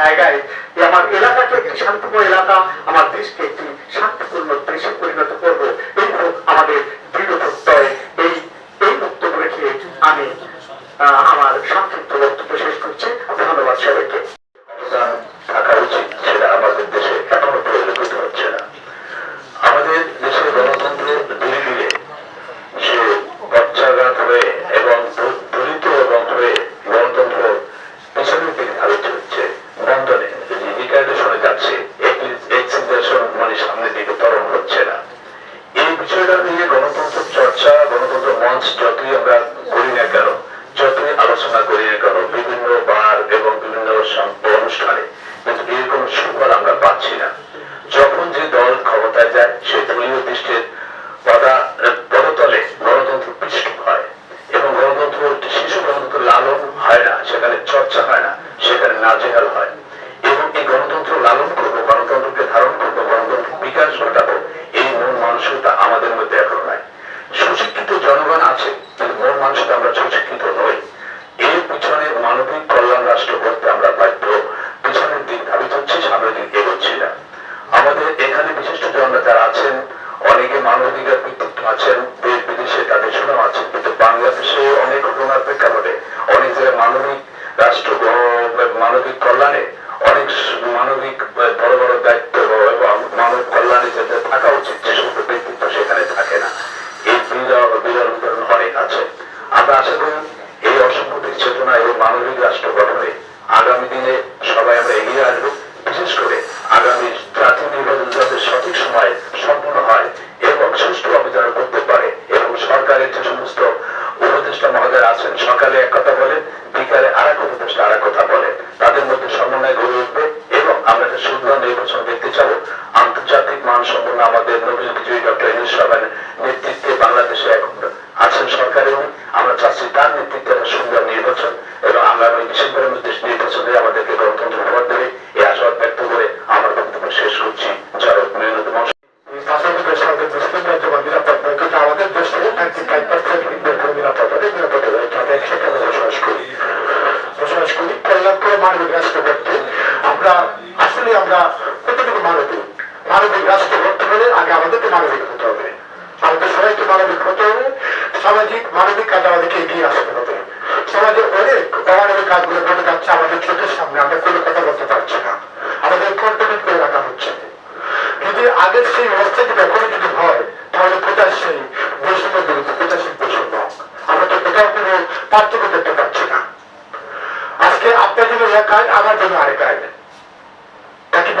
জায়গায় আমার এলাকাকে একটি শান্তিময় এলাকা আমার দেশকে একটি que aqui em আছেন, দেশ বিদেশে তাদের সুনাম আছে, কিন্তু বাংলাদেশে অনেক ঘটনার প্রেক্ষাপটে অনেক জায়গায় মানবিক রাষ্ট্র মানবিক কল্যাণে অনেক মানবিক বড় বড় দায়িত্ব এবং মানব কল্যাণে যাতে থাকা উচিত সে সমস্ত ব্যক্তিত্ব সেখানে থাকে না এই বিরল বিরল উদাহরণ অনেক আছে আমরা আশা করি এই অসাম্প্রতিক চেতনা এবং মানবিক রাষ্ট্র গঠনে আগামী দিনে সবাই আমরা এগিয়ে আসব বিশেষ করে আগামী জাতীয় নির্বাচন যাতে সঠিক সময়ে সম্পন্ন হয় এবং সুষ্ঠুভাবে যেন করতে পারে এবং সরকারের যে সমস্ত উপদেষ্টা মহোদয় আছেন সকালে এক কথা বলে বিকালে আর এক উপদেষ্টা আর এক কথা বলে তাদের মধ্যে সমন্বয় গড়ে উঠবে এবং আমরা একটা সুন্দর নির্বাচন দেখতে চাবো আন্তর্জাতিক মানসম্পন্ন আমাদের নবীন বিজয়ী ডক্টর ইনুস সাহেবের নেতৃত্বে বাংলাদেশে এখন আছেন সরকারে উনি আমরা চাচ্ছি তার নেতৃত্বে একটা সুন্দর নির্বাচন এবং আগামী ডিসেম্বরের মধ্যে নির্বাচনে আমাদেরকে গণতন্ত্র উপহার দেবে এই আশাবাদ ব্যক্ত করে আমার বক্তব্য শেষ করছি যারা মেহনত পাশাপাশি সঙ্গে মুসলিম রাজ্য বা নিরাপদ নয় কিন্তু আমাদের দেশে নাইনটি ফাইভ পার্সেন্ট হিন্দুর কোনো নিরাপদ অনেক নিরাপদ রয়েছে আমরা সেখানে বসবাস করি বসবাস করি কল্যাণ করে মানবিক রাষ্ট্র করতে আমরা, আসলে আমরা কতটুকু মানবিক? মানবিক রাষ্ট্র করতে হলে আগে আমাদেরকে মানবিক হতে হবে। আমাদের সবাইকে মানবিক হতে হবে। সামাজিক, মানবিক কাজ আমাদেরকে এগিয়ে আসতে হবে। সমাজে অনেক অমানবিক কাজগুলো ঘটে যাচ্ছে আমাদের চোখের সামনে, আমরা কোনো কথা বলতে পারছি না। আমাদের কন্ট্রোল করে রাখা হচ্ছে। যদি আগের সেই অবস্থা যদি যদি হয়, তাহলে কোথায় সেই বৈষম্য বিরুদ্ধে কোথায় সেই বৈষম্য? আমরা তো কোথাও কোনো পার্থক্য করতে পারছি না। আজকে আপনার জন্য এক আমার জন্য আরেক আইন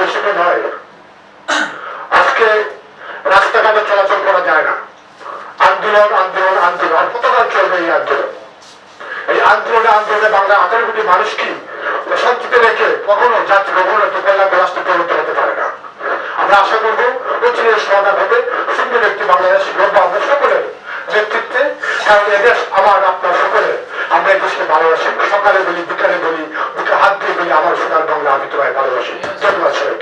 তা নয় আজকে রাস্তাঘাটে চলাচল করা যায় না। আন্দোলন আন্দোলন আন্দোলন। কতকাল চলবে এই আন্দোলন? এই আন্দোলনে আন্দোলনে বাংলা আঠারো কোটি মানুষ কি শান্তিতে রেখে কখনো জাতি কখনো কল্যাণ রাষ্ট্র পরিণত হতে পারে না। আমরা আশা করব অচিরের সমাধান হবে। সুন্দর একটি বাংলাদেশ গর্ব আমরা সকলের নেতৃত্বে, কারণ এদেশ আমার, আপনার সকলের আমরা এই দেশকে ভালোবাসি। সকালে বলি, বিকালে বলি, বুকে হাত দিয়ে বলি, আমার বাংলা আমি তোমায় ভালোবাসি। ধন্যবাদ সবাইকে